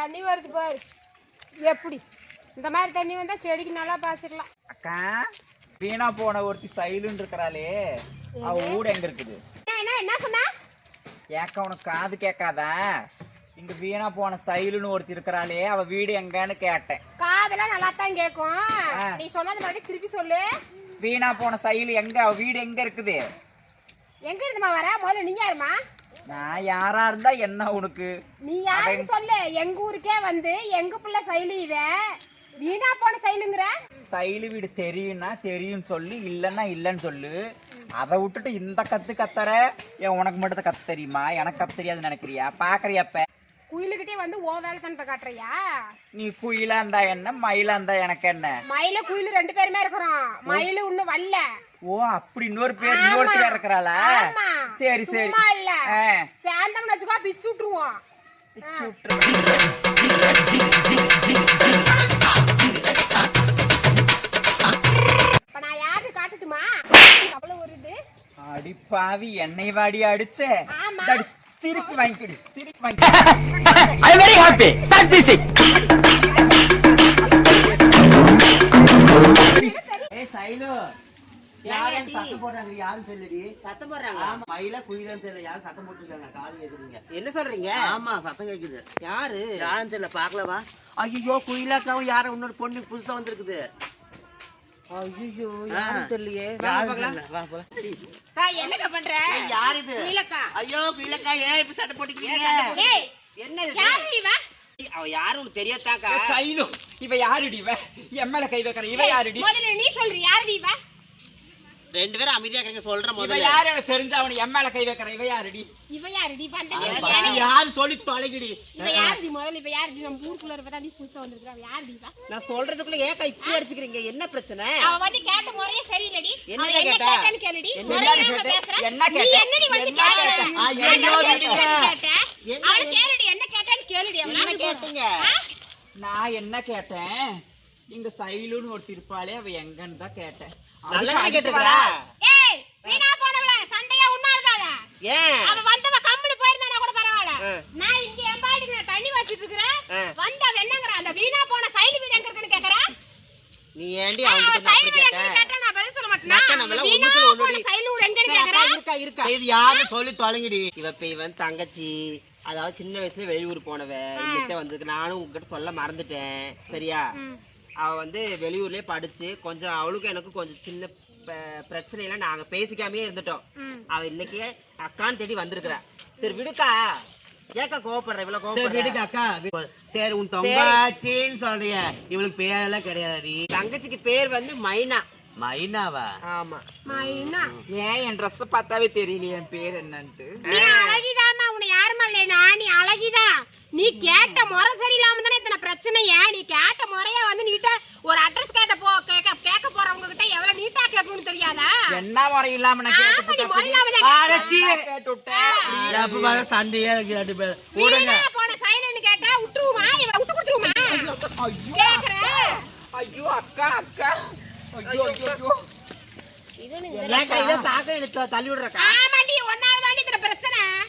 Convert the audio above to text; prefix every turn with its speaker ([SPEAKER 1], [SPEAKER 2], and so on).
[SPEAKER 1] தண்ணி வருது பாரு. எப்படி? இந்த மாதிரி தண்ணி வந்தா செடிக்கு நல்லா பாய்ச்சிடலாம்.
[SPEAKER 2] அக்கா வீணா போன ஒருத்தி சைலுன்னு இருக்கிறாளே. அவ ஊடு எங்க இருக்குது?
[SPEAKER 1] என்ன என்ன சொன்னா?
[SPEAKER 2] ஏக்கா உனக்கு காது கேட்காதா? இங்க வீணா போன சைலுன்னு ஒருத்தி இருக்கிறாளே. அவ வீடு எங்கன்னு கேட்டேன்.
[SPEAKER 1] காதெல்லாம் நல்லா தான் கேட்கும். நீ சொன்னது மறுபடியும் திருப்பி சொல்லு.
[SPEAKER 2] வீணா போன சைலு எங்க? அவ வீடு எங்க இருக்குது?
[SPEAKER 1] எங்க இருந்துமா வர? முதல்ல நீ யாருமா
[SPEAKER 2] நான் யாரா இருந்தா என்ன உனக்கு?
[SPEAKER 1] நீ யாருன்னு சொல்லு. எங்க ஊருக்கே வந்து எங்க பிள்ளை சைலு வீணா போன சைலுங்கிற?
[SPEAKER 2] சைலு வீடு தெரியும்னா தெரியும்னு சொல்லி இல்லைன்னா இல்லைன்னு சொல்லு. அதை விட்டுட்டு இந்த கத்து கத்துற? ஏன் உனக்கு மட்டும் கத்து தெரியுமா? எனக்கு கத்து தெரியாதுன்னு நினைக்கிறியா? பாக்குறியப்ப
[SPEAKER 1] குயிலுக்கிட்டே வந்து ஓ வேலை தனத்தை காட்டுறியா?
[SPEAKER 2] நீ குயிலா இருந்தா என்ன? மயிலா இருந்தா எனக்கு என்ன?
[SPEAKER 1] மயில குயில் ரெண்டு பேருமே இருக்கிறோம். மயிலு இன்னும் வரல.
[SPEAKER 2] ஓ அப்படி இன்னொரு பேர் இன்னொருத்தர் இருக்கிறாளா?
[SPEAKER 1] ஆமா.
[SPEAKER 2] சரி சரி.
[SPEAKER 1] சும்மா இல்ல. வச்சுக்கோ பிச்சு விட்டுருவோம்.
[SPEAKER 2] பிச்சு.
[SPEAKER 1] இப்ப நான் யாரு காட்டுட்டுமா? அவ்வளவு ஒரு இது.
[SPEAKER 2] அடி பாவி எண்ணெய் வாடி அடிச்ச.
[SPEAKER 1] ஆமா.
[SPEAKER 2] இந்தாடி, திருப்பி வாங்கிக்கிடு திருப்பி வாங்கி
[SPEAKER 3] I very happy start music
[SPEAKER 4] ஏய் சைலு. யாரும் சத்தம் போடுறாங்க யாரும் சொல்லுடி
[SPEAKER 5] சத்தம் போடுறாங்க
[SPEAKER 4] ஆமா மயில குயிலும் தெரியல யாரும் சத்தம் போட்டுருக்காங்க காது கேக்குதுங்க.
[SPEAKER 5] என்ன சொல்றீங்க?
[SPEAKER 4] ஆமா சத்தம் கேக்குது.
[SPEAKER 5] யாரு?
[SPEAKER 4] யாரும் தெரியல பாக்கலவா ஐயோ குயிலாக்காவும் யாரும் இன்னொரு பொண்ணு புதுசா வந்திருக்குது.
[SPEAKER 5] ஐயோ. யாரும் தெரியலையே.
[SPEAKER 4] வா போலாம்.
[SPEAKER 1] என்னக்கா பண்ற?
[SPEAKER 4] யார் இது?
[SPEAKER 1] குயிலக்கா.
[SPEAKER 4] ஐயோ குயிலக்கா ஏன் இப்ப சட்டை போட்டுக்கிறீங்க?
[SPEAKER 1] ஏய்
[SPEAKER 5] என்ன இது?
[SPEAKER 1] யாரு இவ?
[SPEAKER 5] அவ யாரும் உனக்கு தெரியாதாக்கா?
[SPEAKER 2] சைலு இவ யாருடி இவ? கை வைக்கிற இவ யாருடி?
[SPEAKER 1] முதல்ல நீ சொல்ற யாரு இவ?
[SPEAKER 5] ரெண்டு பேரும் அமைதியா இருக்க சொல்ற
[SPEAKER 2] இவ
[SPEAKER 5] முதல்ல.
[SPEAKER 2] யாரு எனக்கு தெரிஞ்சவனு என் மேல கை வைக்கிற? இவ யாருடி?
[SPEAKER 1] இவ யாருடி? வந்த
[SPEAKER 5] அது யாரு? சொல்லி தொலைகிடி
[SPEAKER 1] இவ யாருடி முதல்ல? இவ யாருடி? நம்ம ஊருக்குள்ள இருப்பதா நீ புதுசா வந்திருக்கா அவ யாருடி இவ?
[SPEAKER 5] நான் சொல்றதுக்குள்ள ஏக்கா இப்படி அடிச்சுக்கிறீங்க? என்ன பிரச்சனை?
[SPEAKER 1] அவ வந்து கேட்ட முறையே சரியில்லடி.
[SPEAKER 5] என்ன
[SPEAKER 1] அவ என்ன
[SPEAKER 5] கேட்டா?
[SPEAKER 1] கேட்டான்னு கேளுடி.
[SPEAKER 2] என்ன
[SPEAKER 1] முறையா
[SPEAKER 2] கேட்ட?
[SPEAKER 1] பேசுற.
[SPEAKER 2] என்ன
[SPEAKER 1] நீ
[SPEAKER 2] கேட்ட?
[SPEAKER 1] என்னடி வந்து கேட்ட?
[SPEAKER 5] ஐயோ,
[SPEAKER 1] நான் என்ன
[SPEAKER 5] விடுங்க.
[SPEAKER 1] கேட்ட? அவள கேளுடி என்ன கேட்டான்னு கேளுடி அவ
[SPEAKER 5] என்ன கேட்டீங்க?
[SPEAKER 2] நான் என்ன கேட்டேன்? இங்க சைலுன்னு ஒருத்தி இருப்பாளே அவ எங்கன்னு தான் கேட்டேன்.
[SPEAKER 5] நல்லா
[SPEAKER 2] அதுக்கு
[SPEAKER 5] கேட்டுக்கிறா
[SPEAKER 1] ஏய் வீணா போனவள சண்டையா உன்னாலதான
[SPEAKER 5] ஏன்
[SPEAKER 1] அவ வந்தவ கம்முனு போயிருந்தானா கூட பரவாயில்ல. நான் இங்க என் பாட்டுக்கு நான் தண்ணி வச்சிட்டு இருக்கிறேன்.
[SPEAKER 5] ஆ.
[SPEAKER 1] வந்தவ என்னங்கற? அந்த வீணா போன சைடு வீடு எங்க இருக்குன்னு கேக்குறா?
[SPEAKER 5] நீ ஏண்டி
[SPEAKER 1] அவ
[SPEAKER 5] அவங்க
[SPEAKER 1] சைடு
[SPEAKER 5] அப்படி கேட்ட?
[SPEAKER 1] நான் பதில் சொல்ல மாட்டேனா?
[SPEAKER 5] நம்மள ஒண்ணுக்குள்ள ஒண்ணுடி.
[SPEAKER 1] சைடு கேக்குறா?
[SPEAKER 5] இருக்கா இருக்கா? இது யாரு சொல்லி தொலைங்கிடி. இவ இவன் தங்கச்சி. அதாவது சின்ன வயசுல வெளியூர் போனவ. இங்கிட்ட வந்ததுக்கு நானும் உங்ககிட்ட சொல்ல மறந்துட்டேன். சரியா? அவ வந்து வெளியூர்லயே படிச்சு கொஞ்சம் அவளுக்கும் எனக்கும் கொஞ்சம் சின்ன ப- பிரச்சனையில நாங்க பேசிக்காமயே இருந்துட்டோம். அவ இன்னைக்கு அக்கான்னு தேடி வந்திருக்கிறா. சரி விடுக்கா. ஏக்கா கோவப்படுற? இவ்வளவு கோவப்படுற?
[SPEAKER 4] விடுங்க அக்கா. சரி உன் தொங்காச்சின்னு சொல்றிய. இவளுக்கு பேரெல்லாம் கிடையாதுடி.
[SPEAKER 5] தங்கச்சிக்கு பேர் வந்து மைனா.
[SPEAKER 4] மைனாவா?
[SPEAKER 5] ஆமா.
[SPEAKER 1] மைனா.
[SPEAKER 2] ஏன் என் ட்ரெஸ் பார்த்தாவே தெரியலையே என் பேர் என்னன்ட்டு?
[SPEAKER 1] நீ அழகிதாம்மா. உன்னை யாருமா இல்லைனா நீ அழகிதான் நீ கேட்ட முறை சரியில்லாம தானே இத்தனை பிரச்சனைய? நீ கேட்ட முறையா வந்து நீட்டா ஒரு அட்ரஸ் கேட்ட போ கேட்க கேட்க போறவங்க கிட்ட எவ்வளவு நீட்டா கேட்கணும்னு தெரியாதா?
[SPEAKER 2] என்ன இல்லாம நான் கேட்டு கேட்டு விட்டேன்.
[SPEAKER 4] அப்ப சண்டையா ரெண்டு
[SPEAKER 1] போன சைலன்னு கேட்டா விட்டுருமா விட்டு கொடுத்துருமா கேக்குறேன்
[SPEAKER 2] ஐயோ அக்கா அக்கா. ஐயோ ஐயோ ஐயோ.
[SPEAKER 5] இதை தாக்க எடுத்து தள்ளி விடுறக்கா?
[SPEAKER 1] ஆமாண்டி ஒன்னாவது தாண்டி பிரச்சனை.